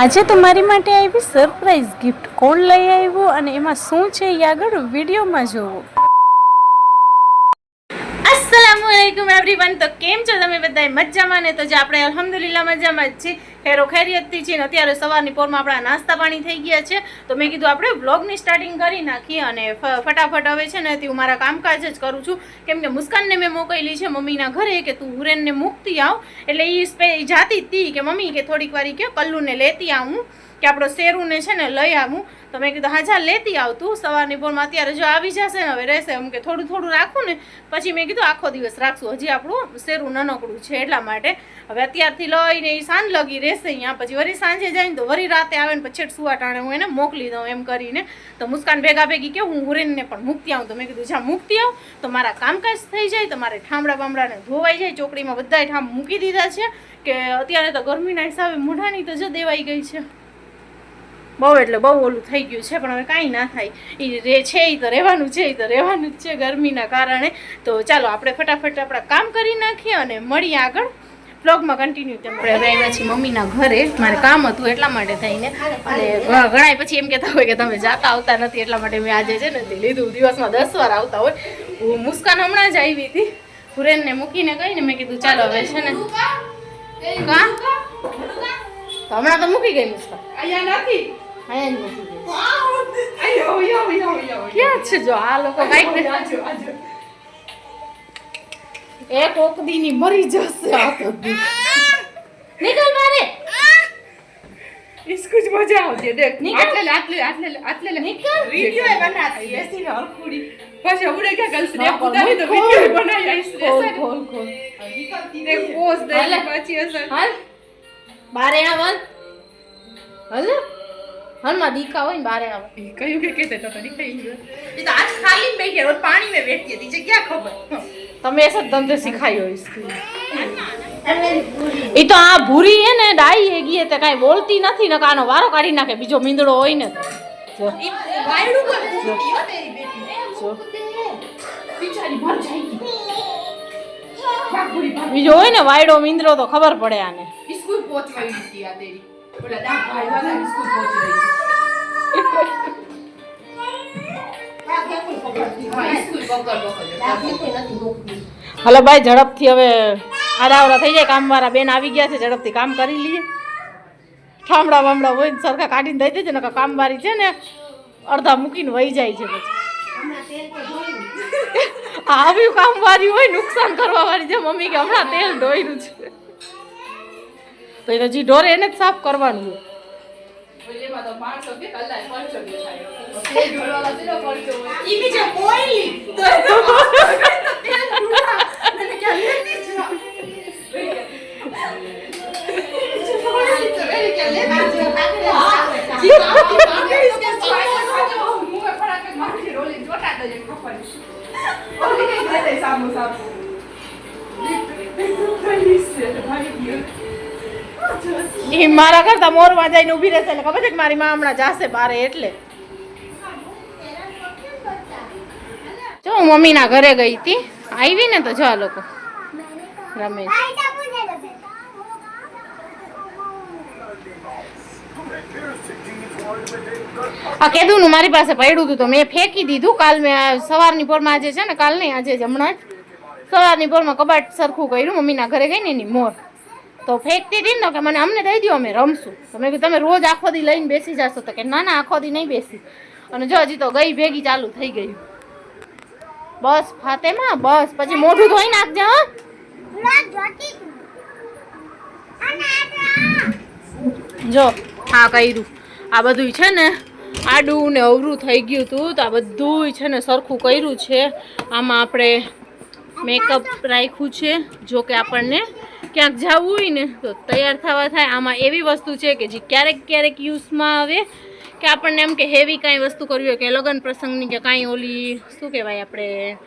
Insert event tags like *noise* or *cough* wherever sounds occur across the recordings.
આજે તમારી માટે આવી સરપ્રાઈઝ ગિફ્ટ કોણ લઈ આવ્યું અને એમાં શું છે એ આગળ વિડીયોમાં જોવો. અસલામ વાલેકુમ એવરીવન તો કેમ છો તમે બધા મજામાં ને? તો જે આપણે અલહમદુલિલ્લાહ મજામાં જ છીએ. ખેરો ખેરિયતથી છીએ અત્યારે સવારની પોરમાં આપણા નાસ્તા પાણી થઈ ગયા છે. તો મેં કીધું આપણે વ્લોગની સ્ટાર્ટિંગ કરી નાખીએ અને ફટાફટ હવે છે ને તે હું મારા કામકાજ જ કરું છું. કેમ કે મુસ્કાનને મેં મોકલી છે મમ્મીના ઘરે કે તું હુરેનને મૂકતી આવ. એટલે એ જાતી જ તી કે મમ્મી કે થોડીક વારી કે કલ્લુને લેતી આવું. કે આપણો શેરુને છે ને લઈ આવું. તો મેં કીધું હાજર લેતી આવતું સવારની પોરમાં અત્યારે જો આવી જશે ને, હવે રહેશે એમ કે થોડું થોડું રાખું ને. પછી મેં કીધું, આખો દિવસ રાખશું. હજી આપણું શેરું નાનકડું છે એટલા માટે. હવે અત્યારથી લઈને એ સાંજ લગી રહેશે. અહીંયા પછી વળી સાંજે જાય તો વળી રાતે આવે ને પછી સુવા ટાણે હું એને મોકલી દઉં એમ કરીને. તો મુસ્કાન ભેગા ભેગી કે હું હુરેનને પણ મૂકતી આવું. તો મેં કીધું જ્યાં મૂકતી આવું. તો મારા કામકાજ થઈ જાય તો મારે ઠામડા બામડાને ધોવાઈ જાય. ચોકડીમાં બધા ઠામ મૂકી દીધા છે કે અત્યારે તો ગરમીના હિસાબે મોઢાની તો જ દેવાઈ ગઈ છે. બહુ એટલે બહુ ઓલું થઈ ગયું છે, પણ હવે કાંઈ ના થાય. એ રે છે એ તો રહેવાનું છે એ તો રહેવાનું જ છે ગરમીના કારણે. તો ચાલો, આપણે ફટાફટ આપણા કામ કરી નાખીએ અને મળીએ આગળ. બ્લોગમાં કન્ટિન્યુ તેમ આપણે આવ્યા છીએ મમ્મીના ઘરે. મારે કામ હતું એટલા માટે થઈને. અને ઘણા પછી એમ કહેતા હોય કે તમે જાતા આવતા નથી એટલા માટે મેં આજે છે ને લીધું. દિવસમાં દસ વાર આવતા હોય. હું મુસ્કાન હમણાં જ આવી હતી. હુરેનને મૂકીને કહીને મેં કીધું ચાલો હવે છે ને. કા? હમણાં તો મૂકી ગઈ મુસ્કાન. અહીંયા નથી. અહીંયા જ મૂકી ગઈ. ક્યાં છે જો? આ લોકો કાંઈક ને આજો આજો એક ઓકદીની મરી જશે આ તો દી. નીકળ મારે इसको જ મજા આવતી દેખ નીકળ. આટલે લે, આટલે લે, આટલે લે, આટલે લે. નીકળ. વિડિયો એ બનાતી એસી ને હરખુડી પછી ઉડે કે કલ ના, સ્નેપ પણ ઉતારી તો ખોલ. વિડિયો બનાવી આઈસ ખોલ ખોલ ખોલ દેખ પોઝ દે હાલે. પછી અસર હાલ બારે આવ હાલ હાલ હાલમાં દીકા હોય ને બારે આવ કયું કે કેતે તો કરી કઈ ગયો એ તો આજ ખાલી બે કે રોજ પાણી में બેઠતી હતી છે ક્યાં ખબર તમે એસા ધંધે સિખાયો ઈ તો આ ભૂરી હે ને ડાઈ હે ગઈ તે કાઈ બોલતી નથી ને કાનો વારો કાઢી નાખે બીજો મીંદડો હોય ને. જો. બીજો હોય ને વાયડો મીંદડો તો ખબર પડે આને. સ્કૂલ પહોંચવાની હતી આ તેરી. ઓલા દા ભાઈ વાળા સ્કૂલ પહોંચી રહી હલો ભાઈ, ઝડપથી હવે આડાવડા થઈ જાય. કામવાળા બેન આવી ગયા છે, ઝડપથી કામ કરી લઈએ. ઠામડા વામડા હોય ને સરખા કાઢીને દઈ દેજે ને કામવાળી છે ને અડધા મૂકીને વહી જાય છે પછી. *laughs* આવ્યું કામવાળી હોય નુકસાન કરવા વાળી છે, મમ્મી કે હમણાં તેલ ધોઈનું છે. તો એ તો ઢોરે એને જ સાફ કરવાનું હોય बोले માં તો 500 કે કલાક પરચો કે થાય. તે જોડવાલા છે પરચો ઈ બી જે બોઈલી તો તેલ ઢૂંઢા મને કે લેતી જ ના એ મારા કરતા મોરમાં જઈને ઊભી રહેશે એટલે ખબર છે કે મારી મા હમણાં જાશે બારે એટલે. જો, હું મમ્મીના ઘરે ગઈ હતી. આવી ને તો જો આ લોકો. રમેશ આ કેદું નું મારી પાસે પડ્યું હતું તો મેં ફેંકી દીધું. કાલ મેં સવારની પોરમાં આજે છે ને, કાલ નહીં, આજે જ હમણાં જ. સવારની પોરમાં કબાટ સરખું કર્યું. મમ્મીના ઘરે ગઈ ને એની મોર. તો ફેંકતી હતી ને કે મને અમને દઈ દો અમે રમશું. તો મેં કીધું, તમે રોજ આખો દી લઈને બેસી જશો. તો કે, ના ના, આખો દી નહીં બેસી. અને જો હજી તો ગઈ ભેગી ચાલુ થઈ ગયું બસ, ફાતેમાં, બસ. પછી મોઢું ધોઈ નાખજે, હા. જો હા કર્યું. આ બધું છે ને, આડું ને અવરું થઈ ગયું હતું તો આ બધું છે ને સરખું કર્યું છે. આમાં આપણે મેકઅપ રાખ્યું છે જો કે આપણને ક્યાંક જવું હોય ને, તો તૈયાર થવા થાય. આમાં એવી વસ્તુ છે કે જે ક્યારેક ક્યારેક યુઝમાં આવે, કે આપણને એમ કે હેવી કાંઈ વસ્તુ કરવી હોય, કે લગ્ન પ્રસંગની કે કાંઈ ઓલી, શું કહેવાય આપણે,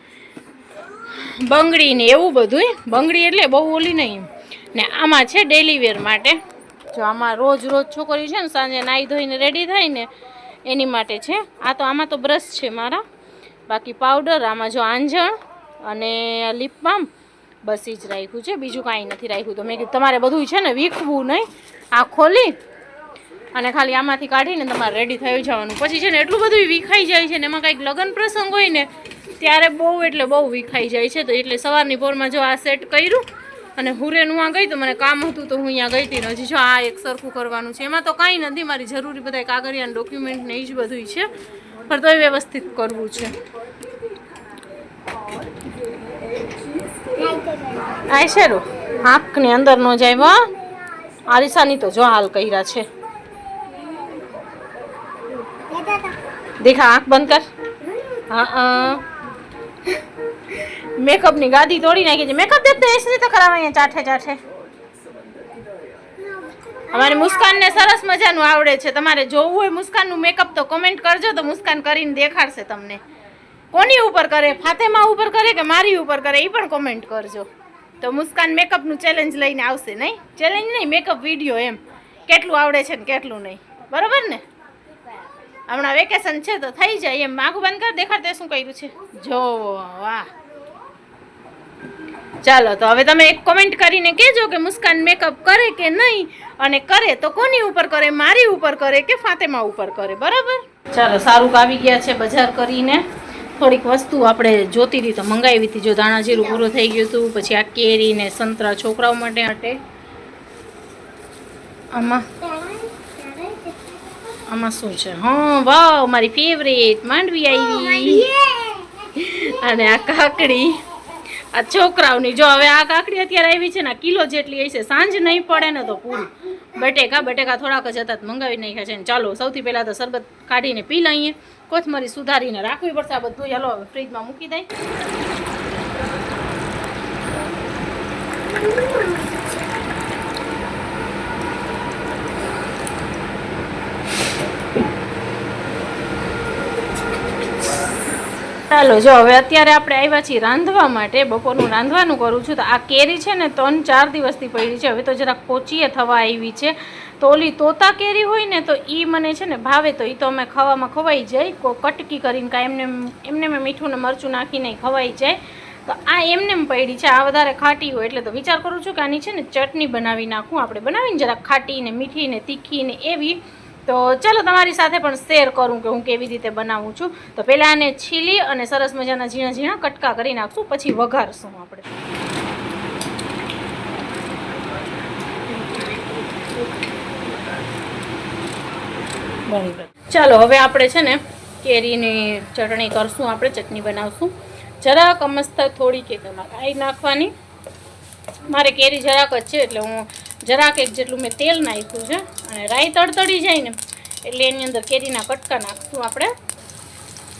બંગડી ને એવું બધું બંગડી એટલે બહુ ઓલી નહીં. ને આમાં છે ડેલી વેર માટે. જો આમાં રોજ રોજ છોકરી છે ને, સાંજે નાહી ધોઈને રેડી થાય ને, એની માટે છે. આ તો આમાં તો બ્રશ છે મારા. બાકી પાવડર આમાં જો આંજણ અને લિપ બામ બસ એ જ રાખ્યું છે. બીજું કાંઈ નથી રાખ્યું. તો મેં કીધું, તમારે બધું છે ને વીખવું નહીં. આ ખોલી અને ખાલી આમાંથી કાઢીને તમારે રેડી થઈ જવાનું. પછી છે ને એટલું બધું વિખાઈ જાય છે ને એમાં કંઈક લગ્ન પ્રસંગ હોય ને, ત્યારે બહુ એટલે બહુ વિખાઈ જાય છે. તો એટલે સવારની પોરમાં જો આ સેટ કર્યું અને હુરેનું આ ગઈ તો મને કામ હતું તો હું અહીંયા ગઈ હતી હજી જો આ એક સરખું કરવાનું છે. એમાં તો કાંઈ નથી. મારી જરૂરી બધા કાગળિયા ડોક્યુમેન્ટ ને એ જ બધું છે. પણ તોય વ્યવસ્થિત કરવું છે. આ શેરું? આંખની અંદર નો જાય આરિસાની તો જો હાલ કર્યા છે. દેખા આંખ બંધ કર. હા મેકઅપની ગાદી તોડી નાખી છે. મેકઅપ દેખતે એસ તો કરાવે અહીંયા ચાઠે ચાઠે. અમારે મુસ્કાનને સરસ મજાનું આવડે છે. તમારે જોવું હોય મુસ્કાનનું મેકઅપ તો કમેન્ટ કરજો, તો મુસ્કાન કરીને દેખાડશે તમને. કોની ઉપર કરે? ફાતેમા ઉપર કરે કે મારી ઉપર કરે? એ પણ કોમેન્ટ કરજો. તો મુસ્કાન મેકઅપનું ચેલેન્જ લઈને આવશે, નહીં? ચેલેન્જ નહીં મેકઅપ વીડિયો એમ. કેટલું આવડે છે ને કેટલું નહીં. બરાબર ને? હમણાં વેકેશન છે તો થઈ જાય એમ. આખું બંધ કર દેખાડતે શું કર્યું છે. જો, વાહ. ચાલો, તો હવે તમે એક કોમેન્ટ કરીને કહેજો કે મુસ્કાન મેકઅપ કરે કે નહીં અને કરે તો કોની ઉપર કરે? મારી ઉપર કરે કે ફાતેમા ઉપર કરે? બરાબર? ચાલો સારું આવી ગયા છે બજાર કરીને. થોડીક વસ્તુ આપણે જોતી હતી તો મંગાવી હતી. જો દાણા જીરું પૂરું થઈ ગયું હતું પછી આ કેરી ને સંતરા છોકરાઓ માટે માટે. આમાં? આમાં શું છે? હા વાવ મારી ફેવરેટ માંડવી આવી. અને આ કાકડી. આ છોકરાઓની જો હવે આ કાકડી અત્યારે આવી છે ને કિલો જેટલી હશે. સાંજ નહીં પડે ને તો પૂરું. બટેકા બટેકા થોડાક જ હતા મંગાવી નાખ્યા છે. ને ચાલો, સૌથી પહેલાં તો શરબત કાઢીને પી લઈએ. કોથમરી સુધારીને રાખવી પડશે. આ બધું ચાલો હવે ફ્રીજમાં મૂકી દઈ. ચાલો જો હવે અત્યારે આપણે આવ્યા છીએ રાંધવા માટે, બપોરનું રાંધવાનું કરું છું, તો આ કેરી છે ને ત્રણ ચાર દિવસથી પડી છે. હવે તો જરાક પોચીએ થવા આવી છે. તો ઓલી તોતા કેરી હોય ને, તો એ મને છે ને ભાવે, તો એ તો અમે ખાવામાં ખવાઈ જાય. કો કટકી કરીને કાંઈ એમને એમને મેં મીઠું ને મરચું નાખીને ખવાઈ જાય. તો આ એમને પડી છે. આ વધારે ખાટી હોય, એટલે તો વિચાર કરું છું કે આની છે ને ચટણી બનાવી નાખું. આપણે બનાવીને જરાક ખાટી ને મીઠી ને તીખી ને એવી તો ચાલો તમારી સાથે પણ શેર કરું કે હું કેવી રીતે બનાવું છું. તો પહેલાં આને છીલી અને સરસ મજાના ઝીણા ઝીણા કટકા કરી નાખશું, પછી વઘારશું આપણે. ચાલો, હવે આપણે છે ને કેરીની ચટણી કરશું, આપણે ચટણી બનાવશું. જરાક અમસ્ત થોડી કે તમારે ખાઈ નાખવાની. મારે કેરી જરાક જ છે, એટલે હું જરાક એક જેટલું મેં તેલ નાખ્યું છે અને રાઈ તડતડી જાય ને એટલે એની અંદર કેરીના કટકા નાખશું આપણે.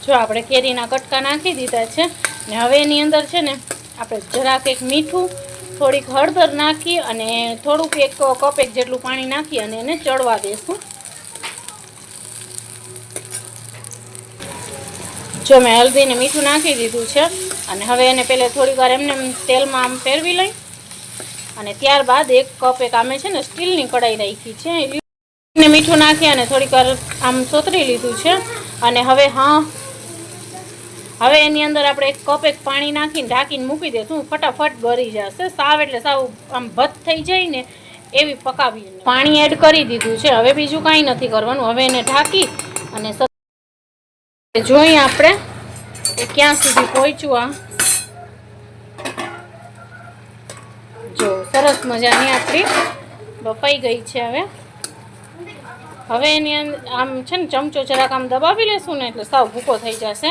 જો આપણે કેરીના કટકા નાખી દીધા છે ને હવે એની અંદર છે ને આપણે જરાક એક મીઠું, થોડીક હળદર નાખી અને થોડુંક એક કપ એક જેટલું પાણી નાખી અને એને ચડવા દેશું. જો મેં હલ્દી ને મીઠું નાખી દીધું છે અને હવે એને પહેલે થોડીક વાર એમને એમ તેલમાં આમ ફેરવી લઈ. અને ત્યારબાદ એક કપ એક આમે છે ને સ્ટીલની કઢાઈ રાખી છે. ને મીઠું નાખી અને થોડીક આમ સોતરી લીધું છે. અને હવે હા, હવે એની અંદર આપણે એક કપ એક પાણી નાખીને ઢાંકીને મૂકી દઈશું ફટાફટ ગળી જશે. સાવ એટલે સાવ આમ ભત થઈ જાય ને એવી પકાવી પાણી એડ કરી દીધું છે. હવે બીજું કાંઈ નથી કરવાનું. હવે એને ઢાંકી અને જોઈએ આપણે ક્યાં સુધી પહોંચ્યું આ જો સરસ મજાની આપણી બફાઈ ગઈ છે હવે. હવે એની અંદર આમ છે ને, ચમચો જરાક આમ દબાવી લેશું ને એટલે સાવ ભૂકો થઈ જશે.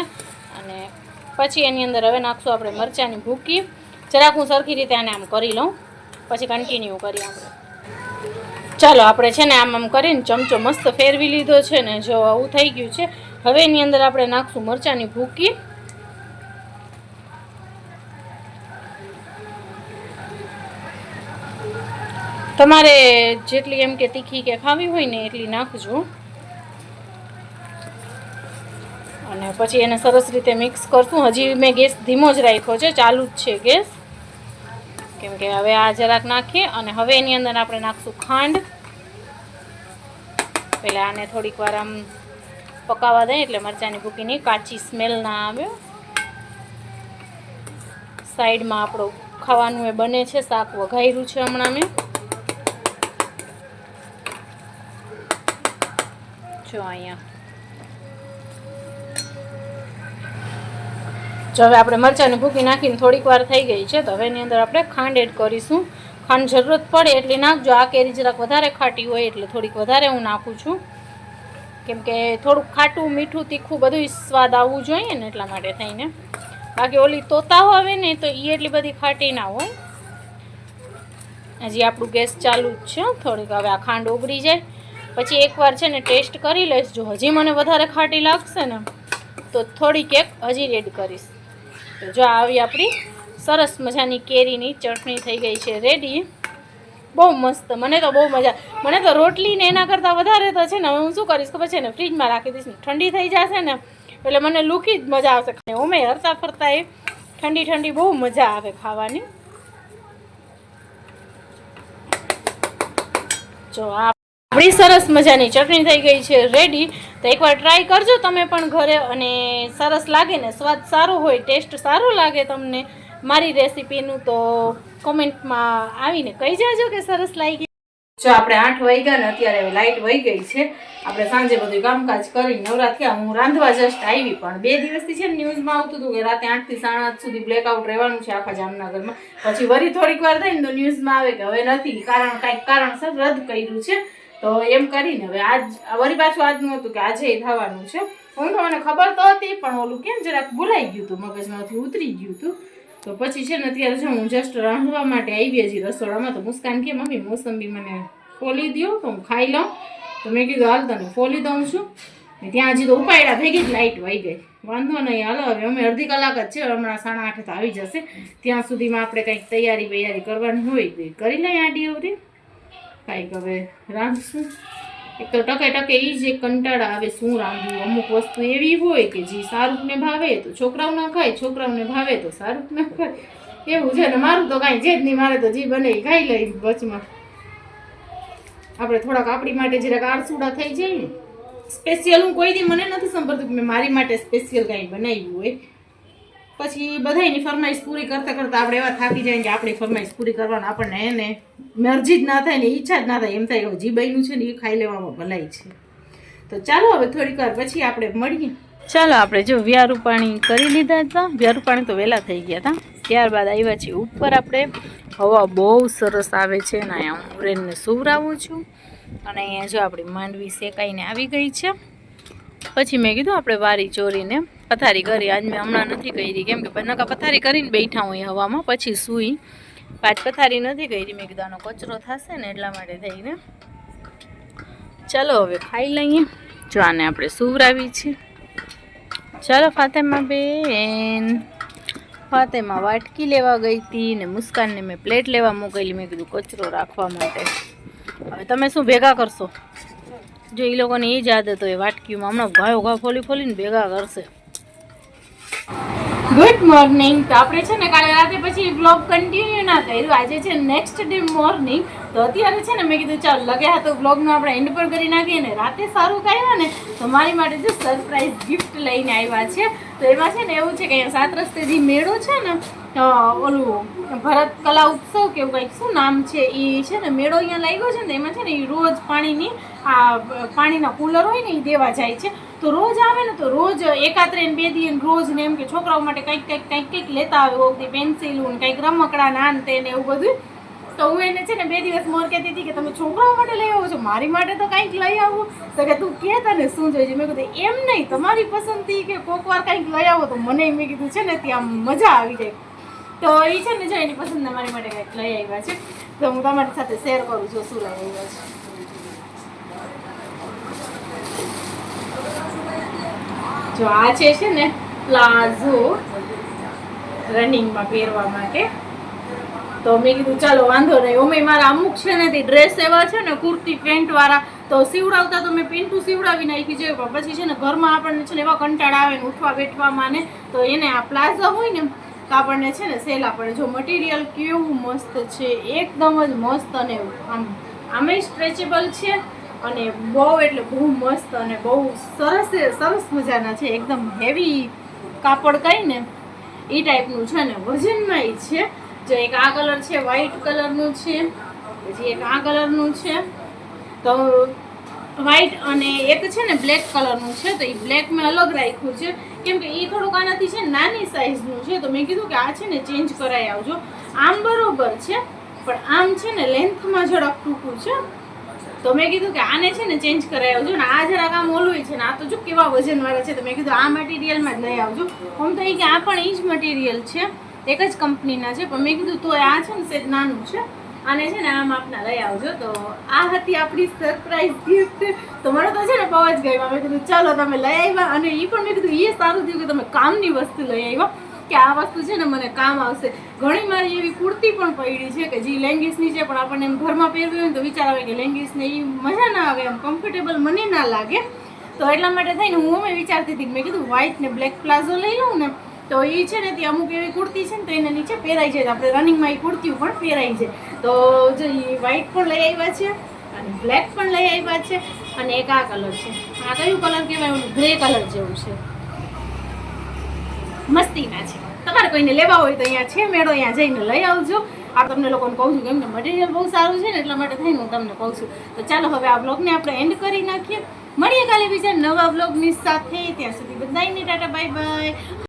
અને પછી એની અંદર હવે નાખશું આપણે મરચાંની ભૂકી. જરાક હું સરખી રીતે આને આમ કરી લઉં. પછી કન્ટિન્યુ કરીએ આપણે. ચાલો, આપણે છે ને આમ આમ કરીને ચમચો મસ્ત ફેરવી લીધો છે ને, જો આવું થઈ ગયું છે. હવે એની અંદર આપણે નાખશું મરચાંની ભૂકી. તમારે જેટલી એમ કે તીખી કે ખાવી હોય ને એટલી નાખજો. અને પછી એને સરસ રીતે મિક્સ કરશું. હજી મેં ગેસ ધીમો જ રાખ્યો છે, ચાલુ જ છે ગેસ. કેમ કે હવે આ જરાક નાખીએ અને હવે એની અંદર આપણે નાખશું ખાંડ. પહેલાં આને થોડીક વાર આમ પકાવવા દઈએ એટલે મરચાંની ભૂકીની કાચી સ્મેલ ના આવે. સાઈડમાં આપણું ખાવાનું એ બને છે, શાક વઘાર્યું છે હમણાં મેં. જો અહીંયા? જો હવે આપણે મરચાંને ભૂકી નાખીને થોડીક વાર થઈ ગઈ છે, તો હવે એની અંદર આપણે ખાંડ એડ કરીશું. ખાંડ જરૂરત પડે એટલી નાખજો આ કેરી જરાક વધારે ખાટી હોય એટલે થોડીક વધારે હું નાખું છું. કેમ કે થોડુંક ખાટું, મીઠું, તીખું બધું સ્વાદ આવવું જોઈએ ને એટલા માટે થઈને. બાકી ઓલી તોતા આવે ને, તો એ એટલી બધી ખાટી ના હોય. હજી આપણું ગેસ ચાલુ જ છે, થોડીક હવે આ ખાંડ ઉગડી જાય. પછી એકવાર છે ને ટેસ્ટ કરી લઈશ. જો હજી મને વધારે ખાટી લાગશે ને, તો થોડીક એક હજી રેડ કરીશ. તો જો આવી આપણી સરસ મજાની કેરીની ચટણી થઈ ગઈ છે રેડી બહુ મસ્ત, મને તો બહુ મજા, મને તો રોટલી ને એના કરતાં વધારે તો છે ને હવે હું શું કરીશ ખબર છે ને ફ્રીજમાં રાખી દઈશ ને, ઠંડી થઈ જશે ને, એટલે મને લૂકી જ મજા આવશે ઓમે હરતા ફરતા એ ઠંડી ઠંડી બહુ મજા આવે ખાવાની. જો આ આપણી સરસ મજાની ચટણી થઈ ગઈ છે રેડી તો એકવાર ટ્રાય કરજો તમે પણ ઘરે અને સરસ લાગે ને સ્વાદ સારો હોય ટેસ્ટ સારો લાગે તમને મારી રેસીપીનું તો કોમેન્ટમાં આવીને કહી જાજો કે સરસ લાગી. જો આપણે આઠ વાગ્યા ને અત્યારે લાઈટ વહી ગઈ છે. આપણે સાંજે બધું કામકાજ કરી નવરા થયા. હું રાંધવા જસ્ટ આવી, પણ બે દિવસથી છે ને ન્યૂઝમાં આવતું હતું કે રાતે આઠથી સાડા આઠ સુધી બ્લેકઆઉટ રહેવાનું છે આખા જામનગરમાં. પછી વરી થોડીક વાર થઈને તો ન્યૂઝમાં આવે કે હવે નથી, કારણ કાંઈક કારણસર રદ કર્યું છે. તો એમ કરીને હવે આજ, વળી પાછું આજનું હતું કે આજે થવાનું છે. હું તો મને ખબર તો હતી, પણ ઓલું કેમ જરાક ભૂલાઈ ગયું હતું, મગજમાંથી ઉતરી ગયું હતું. તો પછી છે ને અત્યારે છે હું જસ્ટ રાંધવા માટે આવી હજી રસોડામાં, તો મુસ્કાન કે, મમ્મી, મોસંબી મને ફોલી દો તો હું ખાઈ લઉં. તો મેં કીધું, હાલ તને ફોલી દઉં છું. ત્યાં હજી તો ઉપાડ્યા, ભેગી જ લાઇટ વહી ગઈ. વાંધો નહીં, હાલો, હવે અમે અડધી કલાક જ છે, હમણાં સાડા આઠે તો આવી જશે. ત્યાં સુધીમાં આપણે કંઈક તૈયારી બૈયારી કરવાની હોય તો કરી લઈએ આડી અવરી કાંઈક હવે રાંધશું. એક તો ટકે ટકે એ જે કંટાળા આવે શું રાંધવું, અમુક વસ્તુ એવી હોય કે જે શાહરૂખને ભાવે તો છોકરાઓ ના ખાય, છોકરાઓને ભાવે તો શાહરૂખ ના *laughs* ખાય. એવું છે ને, મારું તો કાંઈ જે જ નહીં, મારે તો જે બને એ ખાઈ લઈ વચમાં. આપણે થોડાક આપણી માટે જરાક આરસુડા થઈ જાય સ્પેશિયલ હું કોઈ દી મને નથી સાંભળતું કે મેં મારી માટે સ્પેશિયલ કાંઈ બનાવ્યું હોય. પછી બધાયની ફરમાઈશ પૂરી કરતાં કરતાં આપણે એવા થાકી જાય કે આપણી ફરમાઈશ પૂરી કરવાનું આપણને એને મરજી જ ના થાય ને ઈચ્છા જ ના થાય. એમ થાય જી બન્યું છે ને એ ખાઈ લેવામાં ભલાઈ છે. તો ચાલો હવે થોડીક વાર પછી આપણે મળીએ. ચાલો આપણે જો વ્યારું પાણી કરી લીધા હતા. વ્યારું પાણી તો વહેલા થઈ ગયા હતા. ત્યારબાદ આવ્યા છીએ ઉપર આપણે. હવા બહુ સરસ આવે છે અને અહીંયા હું રેનને સુવરાવું છું. અને અહીંયા જો આપણી માંડવી શેકાઈને આવી ગઈ છે. પછી મેં કીધું આપણે વારી ચોરીને પથારી કરી. આજ મેં હમણાં નથી કરી. કેમ કે નકા પથારી કરીને બેઠા હોય હવામાં, પછી સૂઈ. પાંચ પથારી નથી કરી. મેં કીધું કચરો થશે ને એટલા માટે થઈને. ચાલો હવે ખાઈ લઈએ. જો આને આપણે સુવરાવી છે. ચાલો ફાતેમા બેન. ફાતેમા વાટકી લેવા ગઈ હતી ને મુસ્કાનને મેં પ્લેટ લેવા મોકલી. મેં કીધું કચરો રાખવા માટે. હવે તમે શું ભેગા કરશો? જો એ લોકોની એ જ આદત હોય વાટકીમાં હમણાં ગાયો ઘા ફોલી ફોલીને ભેગા કરશે. ગુડ મોર્નિંગ તો આપણે છે ને કાલે રાતે પછી બ્લોગ કન્ટિન્યુ ના કર્યું. આજે છે નેક્સ્ટ ડે મોર્નિંગ તો અત્યારે છે ને મેં કીધું, ચાલ લગ્યા તો બ્લોગનો આપણે એન્ડ પર કરી નાખીએ ને રાતે સારું કાઢ્યા ને તો મારી માટે જો સરપ્રાઈઝ ગિફ્ટ લઈને આવ્યા છે. તો એમાં છે ને એવું છે કે અહીંયા સાત રસ્તેથી મેળો છે ને ઓલું, ભરત કલા ઉત્સવ કે એવું કંઈક શું નામ છે એ છે ને, મેળો અહીંયા લાગ્યો છે ને, એમાં છે ને એ રોજ પાણીની, આ, પાણીના કુલર હોય ને એ દેવા જાય છે. તો રોજ આવે ને તો રોજ એકાત્રે બે દી રોજ ને એમ કે છોકરાઓ માટે કંઈક કંઈક કંઈક કંઈક લેતા આવે કોઈક પેન્સિલું ને કંઈક રમકડા નાન તે ને એવું બધું. તો હું એને છે ને બે દિવસ મોર કહેતી હતી કે, તમે છોકરાઓ માટે લઈ આવો છો, મારી માટે તો કંઈક લઈ આવો. તો કે, તું કે તને શું જોઈએ? છે મેં કીધું, એમ નહીં, તમારી પસંદથી કે કોક વાર કંઈક લઈ આવો. તો મને મેં કીધું, છે ને, ત્યાં મજા આવી જાય. તો એ છે ને જો એની પસંદ મારી માટે કંઈક લઈ આવ્યા છે. તો હું તમારી સાથે શેર કરું છું શું લઈ આવ્યા છે. જો આ છે છે ને પ્લાઝો રનિંગમાં પહેરવા માટે. તો મેં કીધું, ચાલો, વાંધો નહીં. ઓમે મારા અમુક છે ને તે ડ્રેસ એવા છે ને કુર્તી પેન્ટ વાળા. તો સીવડાવતા તો મેં પેન્ટું સીવડાવી નાખી છે. પણ પછી છે ને ઘરમાં આપણને છે ને એવા કંટાળા આવે ને ઉઠવા બેઠવામાં ને, તો એને આ પ્લાઝો હોય ને તો આપણને છે ને સેલ આપણને જો મટીરિયલ કેવું મસ્ત છે, એકદમ જ મસ્ત અને આમ આમે સ્ટ્રેચેબલ છે અને બહુ એટલે બહુ મસ્ત અને બહુ સરસ સરસ મજાના છે, એકદમ હેવી કાપડ કહી ને એ ટાઈપનું છે ને વજનમાં એ છે. જો એક આ કલર છે વ્હાઈટ કલરનું છે, પછી એક આ કલરનું છે, તો વ્હાઈટ અને એક છે ને બ્લેક કલરનું છે, તો એ બ્લેક મેં અલગ રાખ્યું છે. કેમ કે એ થોડુંક આનાથી છે નાની સાઇઝનું છે, તો મેં કીધું કે આ છે ને ચેન્જ કરાવી આવજો. આમ બરોબર છે, પણ આમ છે ને લેન્થમાં જરાક ટૂંકું છે. તો મેં કીધું કે આને છે ને ચેન્જ કરાવી આવજો ને આ જરાક આમ ઓલું છે ને આ તો જો કેવા વજનવાળા છે, તો મેં કીધું આ મટીરિયલમાં જ લઈ આવજો. આમ તો એ કે આ પણ એ જ મટીરિયલ છે, એક જ કંપનીના છે, પણ મેં કીધું તો આ છે ને સેજ નાનું છે. આને છે ને આ માપના લઈ આવજો. તો આ હતી આપણી સરપ્રાઈઝ ગિફ્ટ તો મને તો છે ને બહુ જ ગઈ મેં કીધું, ચાલો તમે લઈ આવ્યા. અને એ પણ મેં કીધું એ સારું થયું કે તમે કામની વસ્તુ લઈ આવ્યા. કે આ વસ્તુ છે ને મને કામ આવશે. ઘણી મારી એવી કુર્તી પણ પડી છે કે જે લેંગીસની છે, પણ આપણને એમ ઘરમાં પહેરવી હોય ને તો વિચાર આવે કે લેંગીસને એ મજા ના આવે એમ કમ્ફર્ટેબલ મને ના લાગે. તો એટલા માટે થઈને હું અમે વિચારતી હતી મેં કીધું વ્હાઇટ ને બ્લેક પ્લાઝો લઈ લઉં ને. તો એ છે ને તે અમુક એવી કુર્તી છે ને તો એને નીચે પહેરાઈ જાય. આપણે રનિંગમાં એ કુર્તીઓ પણ પહેરાઈ છે તો જો એ વ્હાઈટ પણ લઈ આવ્યા છે અને બ્લેક પણ લઈ આવ્યા છે અને એક આ કલર છે. આ કયું કલર કહેવાય? ગ્રે કલર જેવું છે. મસ્તીના છે. તમારે કોઈને લેવા હોય તો અહીંયા છે મેળો, અહીંયા જઈને લઈ આવજો. આ તમને લોકોને કહું છું કે મટીરિયલ બહુ સારું છે ને એટલા માટે થઈને હું તમને કહું છું. તો ચાલો હવે આ બ્લોગને આપણે એન્ડ કરી નાખીએ. મળીએ કાલે બીજા નવા બ્લોગની સાથે. ત્યાં સુધી બધાને ટાટા બાય બાય